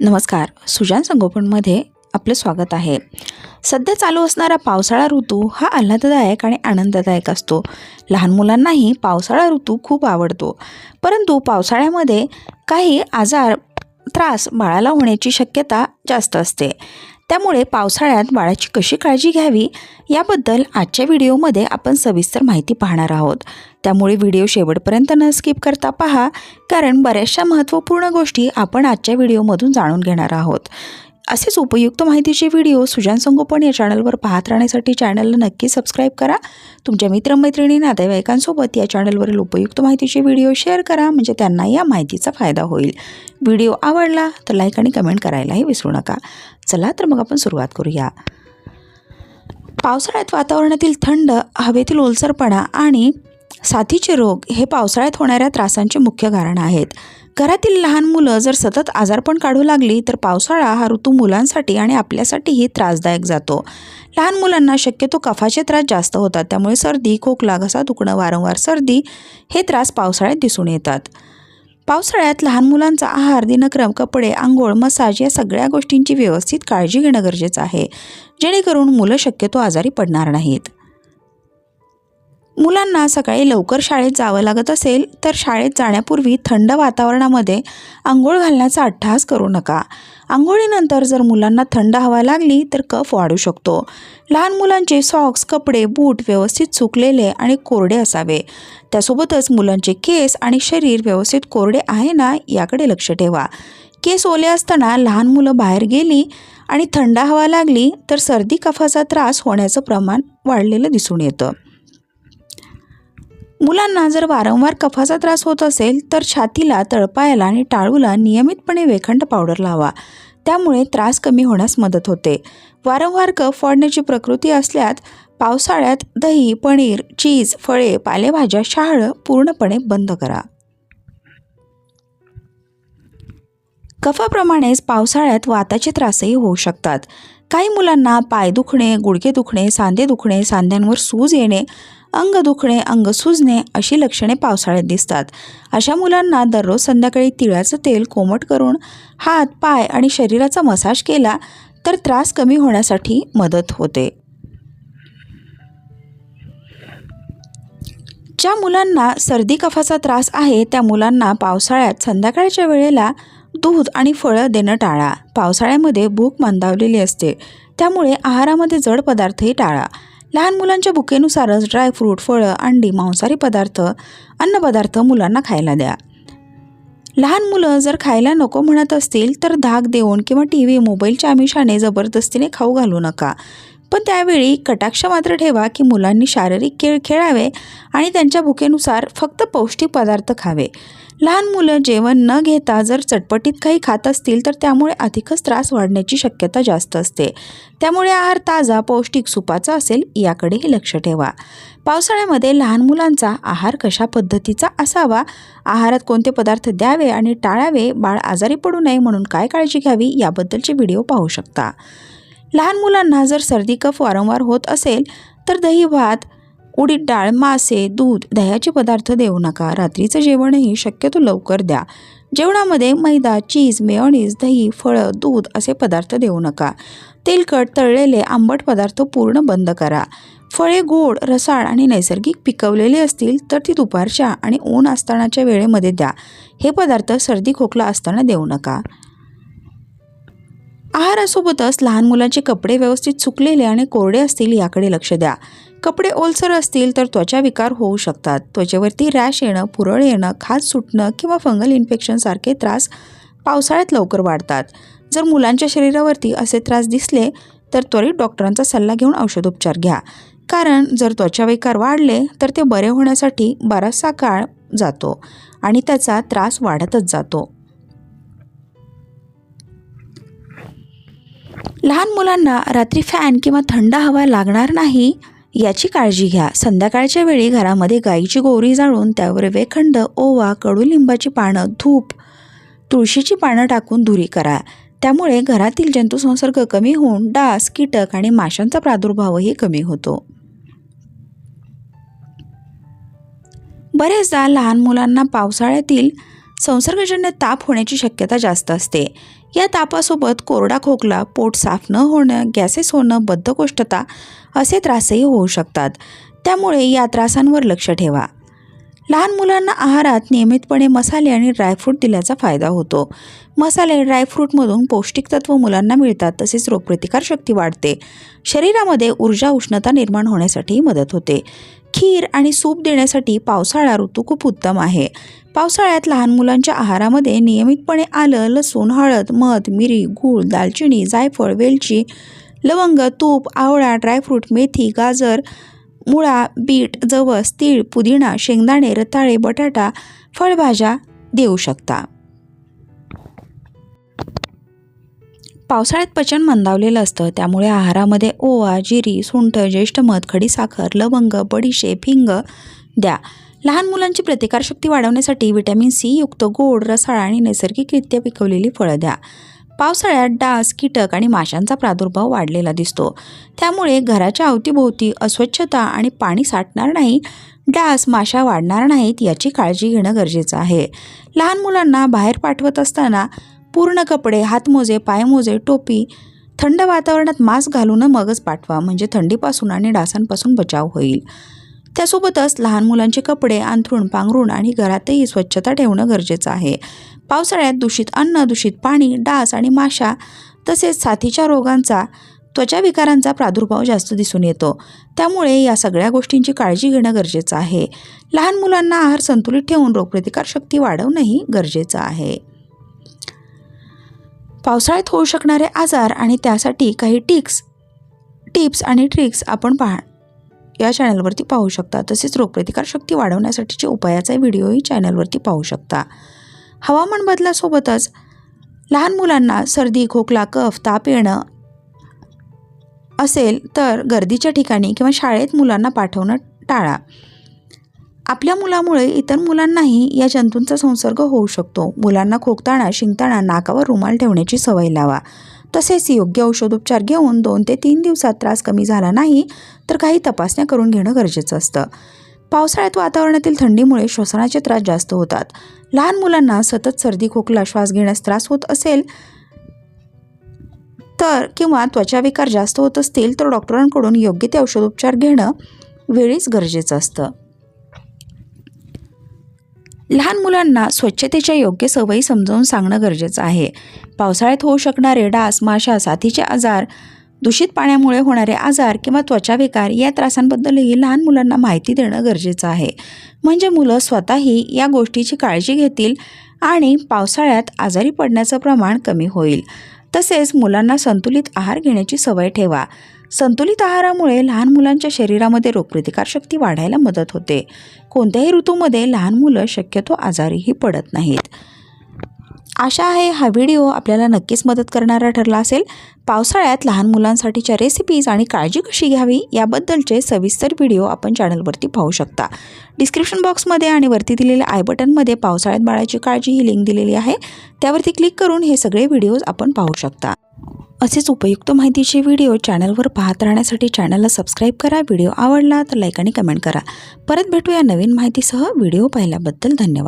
नमस्कार. सुजान संगोपनमध्ये आपलं स्वागत आहे. सध्या चालू असणारा पावसाळा ऋतू हा आल्हाददायक आणि आनंददायक असतो. लहान मुलांनाही पावसाळा ऋतू खूप आवडतो. परंतु पावसाळ्यामध्ये काही आजार त्रास बाळाला होण्याची शक्यता जास्त असते. त्यामुळे पावसाळ्यात बाळाची कशी काळजी घ्यावी याबद्दल आजच्या व्हिडिओमध्ये आपण सविस्तर माहिती पाहणार आहोत. त्यामुळे व्हिडिओ शेवटपर्यंत न स्किप करता पहा कारण बऱ्याचशा महत्त्वपूर्ण गोष्टी आपण आजच्या व्हिडिओमधून जाणून घेणार आहोत. असेच उपयुक्त माहितीचे व्हिडिओ सुजान संगोपन या चॅनलवर पाहत राहण्यासाठी चॅनलला नक्की सबस्क्राईब करा. तुमच्या मित्रमैत्रिणी नातेवाईकांसोबत या चॅनलवरील उपयुक्त माहितीचे व्हिडिओ शेअर करा म्हणजे त्यांना या माहितीचा फायदा होईल. व्हिडिओ आवडला तर लाईक आणि कमेंट करायलाही विसरू नका. चला तर मग आपण सुरुवात करूया. पावसाळ्यात वातावरणातील थंड हवेतील ओलसरपणा आणि साथीचे रोग हे पावसाळ्यात होणाऱ्या त्रासांचे मुख्य कारण आहेत. घरातील लहान मुलं जर सतत आजारपण काढू लागली तर पावसाळा हा ऋतू मुलांसाठी आणि आपल्यासाठीही त्रासदायक जातो. लहान मुलांना शक्यतो कफाचे त्रास जास्त होतात त्यामुळे सर्दी खोकला घसा दुखणं वारंवार सर्दी हे त्रास पावसाळ्यात दिसून येतात. पावसाळ्यात लहान मुलांचा आहार दिनक्रम कपडे आंघोळ मसाज या सगळ्या गोष्टींची व्यवस्थित काळजी घेणं गरजेचं आहे. जेणेकरून मुलं शक्यतो आजारी पडणार नाहीत. मुलांना सकाळी लवकर शाळेत जावं लागत असेल तर शाळेत जाण्यापूर्वी थंड वातावरणामध्ये आंघोळ घालण्याचा अट्टहास करू नका. आंघोळीनंतर जर मुलांना थंड हवा लागली तर कफ वाढू शकतो. लहान मुलांचे सॉक्स कपडे बूट व्यवस्थित सुकलेले आणि कोरडे असावे. त्यासोबतच मुलांचे केस आणि शरीर व्यवस्थित कोरडे आहे ना याकडे लक्ष ठेवा. केस ओले असताना लहान मुलं बाहेर गेली आणि थंड हवा लागली तर सर्दी कफाचा त्रास होण्याचं प्रमाण वाढलेलं दिसून येतं. मुलांना जर वारंवार कफाचा त्रास होत असेल तर छातीला तळपायाला आणि टाळूला नियमितपणे वेखंड पावडर लावा. त्यामुळे त्रास कमी होण्यास मदत होते. वारंवार कफ वाढण्याची प्रकृती असल्यात पावसाळ्यात दही पनीर चीज फळे पालेभाज्या शहाळं पूर्णपणे बंद करा. कफाप्रमाणेच पावसाळ्यात वाताचे त्रासही होऊ शकतात. काही मुलांना पाय दुखणे गुडघे दुखणे सांधे दुखणे सांध्यांवर सूज येणे अंग दुखणे अंग सुजणे अशी लक्षणे पावसाळ्यात दिसतात. अशा मुलांना दररोज संध्याकाळी तिळाचं तेल कोमट करून हात पाय आणि शरीराचा मसाज केला तर त्रास कमी होण्यासाठी मदत होते. ज्या मुलांना सर्दी कफाचा त्रास आहे त्या मुलांना पावसाळ्यात संध्याकाळच्या वेळेला दूध आणि फळं देणं टाळा. पावसाळ्यामध्ये भूक मंदावलेली असते. त्यामुळे आहारामध्ये जड पदार्थही टाळा. लहान मुलांच्या बुकेनुसारच ड्रायफ्रूट फळं अंडी मांसाहारी पदार्थ अन्नपदार्थ मुलांना खायला द्या. लहान मुलं जर खायला नको म्हणत असतील तर धाक देऊन किंवा टी व्ही मोबाईलच्या आमिषाने जबरदस्तीने खाऊ घालू नका. पण त्यावेळी कटाक्ष मात्र ठेवा की मुलांनी शारीरिक खेळ खेळावे आणि त्यांच्या भुकेनुसार फक्त पौष्टिक पदार्थ खावे. लहान मुलं जेवण न घेता जर चटपटीत काही खात असतील तर त्यामुळे अधिकच त्रास वाढण्याची शक्यता जास्त असते. त्यामुळे आहार ताजा पौष्टिक सुपाचा असेल याकडेही लक्ष ठेवा. पावसाळ्यामध्ये लहान मुलांचा आहार कशा पद्धतीचा असावा? आहारात कोणते पदार्थ द्यावे आणि टाळावे? बाळ आजारी पडू नये म्हणून काय काळजी घ्यावी? याबद्दलचे व्हिडिओ पाहू शकता. लहान मुलांना जर सर्दी कफ वारंवार होत असेल तर दही भात उडीद डाळ मासे दूध दह्याचे पदार्थ देऊ नका. रात्रीचं जेवणही शक्यतो लवकर द्या. जेवणामध्ये मैदा चीज मेयोनीज दही फळं दूध असे पदार्थ देऊ नका. तेलकट तळलेले आंबट पदार्थ पूर्ण बंद करा. फळे गोड रसाळ आणि नैसर्गिक पिकवलेली असतील तर ती दुपारच्या आणि ऊन असतानाच्या वेळेमध्ये द्या. हे पदार्थ सर्दी खोकला असताना देऊ नका. आहारासोबतच लहान मुलांचे कपडे व्यवस्थित सुकलेले आणि कोरडे असतील याकडे लक्ष द्या. कपडे ओलसर असतील तर त्वचा विकार होऊ शकतात. त्वचेवरती रॅश येणं पुरळ येणं खाज सुटणं किंवा फंगल इन्फेक्शनसारखे त्रास पावसाळ्यात लवकर वाढतात. जर मुलांच्या शरीरावरती असे त्रास दिसले तर त्वरित डॉक्टरांचा सल्ला घेऊन औषधोपचार घ्या. कारण जर त्वचा विकार वाढले तर ते बरे होण्यासाठी बराचसा काळ जातो आणि त्याचा त्रास वाढतच जातो. लहान मुलांना रात्री फॅन किंवा थंड हवा लागणार नाही याची काळजी घ्या. संध्याकाळच्या वेळी घरामध्ये गाईची गोवरी जाळून त्यावर वेखंड ओवा कडुलिंबाची पानं धूप तुळशीची पानं टाकून धुरी करा. त्यामुळे घरातील जंतुसंसर्ग कमी होऊन डास कीटक आणि माशांचा प्रादुर्भावही कमी होतो. बरेचदा लहान मुलांना पावसाळ्यातील संसर्गजन्य ताप होण्याची शक्यता जास्त असते. या तापासोबत कोरडा खोकला पोट साफ न होणं गॅसेस होणं बद्धकोष्ठता असे त्रासही होऊ शकतात. त्यामुळे या त्रासांवर लक्ष ठेवा. लहान मुलांना आहारात नियमितपणे मसाले आणि ड्रायफ्रूट दिल्याचा फायदा होतो. मसाले ड्रायफ्रूटमधून पौष्टिक तत्व मुलांना मिळतात तसेच रोगप्रतिकारशक्ती वाढते. शरीरामध्ये ऊर्जा उष्णता निर्माण होण्यासाठी मदत होते. खीर आणि सूप देण्यासाठी पावसाळा ऋतू खूप उत्तम आहे. पावसाळ्यात लहान मुलांच्या आहारामध्ये नियमितपणे आलं लसूण हळद मध मिरी गूळ दालचिनी जायफळ वेलची लवंग तूप आवळा ड्रायफ्रूट मेथी गाजर मुळा बीट जवस तीळ पुदिना शेंगदाणे रताळे बटाटा फळभाज्या देऊ शकता. पावसाळ्यात पचन मंदावलेलं असतं. त्यामुळे आहारामध्ये ओवा जिरी सुंठ ज्येष्ठ मध खडी साखर लवंग बडीशेप हिंग द्या. लहान मुलांची प्रतिकारशक्ती वाढवण्यासाठी विटॅमिन सी युक्त गोड रसाळ आणि नैसर्गिकरित्या पिकवलेली फळं द्या. पावसाळ्यात डास कीटक आणि माशांचा प्रादुर्भाव वाढलेला दिसतो. त्यामुळे घराच्या अवतीभोवती अस्वच्छता आणि पाणी साठणार नाही डास माशा वाढणार नाहीत याची काळजी घेणं गरजेचं आहे. लहान मुलांना बाहेर पाठवत असताना पूर्ण कपडे हातमोजे पायमोजे टोपी थंड वातावरणात मास्क घालून मगच पाठवा म्हणजे थंडीपासून आणि डासांपासून बचाव होईल. त्यासोबतच लहान मुलांचे कपडे अंथरूण पांघरूण आणि घरातही स्वच्छता ठेवणं गरजेचं आहे. पावसाळ्यात दूषित अन्न दूषित पाणी डास आणि माशा तसेच साथीच्या रोगांचा त्वचा विकारांचा प्रादुर्भाव जास्त दिसून येतो. त्यामुळे या सगळ्या गोष्टींची काळजी घेणं गरजेचं आहे. लहान मुलांना आहार संतुलित ठेवून रोगप्रतिकारशक्ती वाढवणंही गरजेचं आहे. पावसाळ्यात होऊ शकणारे आजार आणि त्यासाठी काही टिक्स टिप्स आणि ट्रिक्स आपण पाहा या चॅनलवरती पाहू शकता. तसेच रोगप्रतिकारशक्ती वाढवण्यासाठीचे उपायाचा व्हिडिओही चॅनलवरती पाहू शकता. हवामान बदलासोबतच लहान मुलांना सर्दी खोकला कफ ताप येणं असेल तर गर्दीच्या ठिकाणी किंवा शाळेत मुलांना पाठवणं टाळा. आपल्या मुलामुळे इतर मुलांनाही या जंतूंचा संसर्ग होऊ शकतो. मुलांना खोकताना शिंकताना नाकावर रुमाल ठेवण्याची सवय लावा. तसेच योग्य औषधोपचार घेऊन दोन ते तीन दिवसात त्रास कमी झाला नाही तर काही तपासण्या करून घेणं गरजेचं असतं. पावसाळ्यात वातावरणातील थंडीमुळे श्वसनाचे त्रास जास्त होतात. लहान मुलांना सतत सर्दी खोकला श्वास घेण्यास त्रास होत असेल तर किंवा त्वचाविकार जास्त होत असतील तर डॉक्टरांकडून योग्य ते औषधोपचार घेणं वेळीच गरजेचं असतं. लहान मुलांना स्वच्छतेच्या योग्य सवयी समजावून सांगणं गरजेचं आहे. पावसाळ्यात होऊ शकणारे डास माशा साथीचे आजार दूषित पाण्यामुळे होणारे आजार किंवा त्वचाविकार या त्रासांबद्दलही लहान मुलांना माहिती देणं गरजेचं आहे. म्हणजे मुलं स्वतःही या गोष्टीची काळजी घेतील आणि पावसाळ्यात आजारी पडण्याचं प्रमाण कमी होईल. तसेच मुलांना संतुलित आहार घेण्याची सवय ठेवा. संतुलित आहारामुळे लहान मुलांच्या शरीरामध्ये रोगप्रतिकारशक्ती वाढायला मदत होते. कोणत्याही ऋतूमध्ये लहान मुलं शक्यतो आजारीही पडत नाहीत. आशा आहे हा व्हिडिओ आपल्याला नक्कीच मदत करणारा ठरला असेल. पावसाळ्यात लहान मुलांसाठीच्या रेसिपीज आणि काळजी कशी घ्यावी याबद्दलचे सविस्तर व्हिडिओ आपण चॅनलवरती पाहू शकता. डिस्क्रिप्शन बॉक्समध्ये आणि वरती दिलेल्या आय बटनमध्ये पावसाळ्यात बाळाची काळजी ही लिंक दिलेली आहे. त्यावरती क्लिक करून हे सगळे व्हिडिओज आपण पाहू शकता. असेच उपयुक्त माहितीचे व्हिडिओ चॅनलवर पाहत राहण्यासाठी चॅनलला सबस्क्राईब करा व्हिडिओ आवडला तर लाईक आणि कमेंट करा. परत भेटूया नवीन माहितीसह व्हिडिओ पाहिल्याबद्दल धन्यवाद.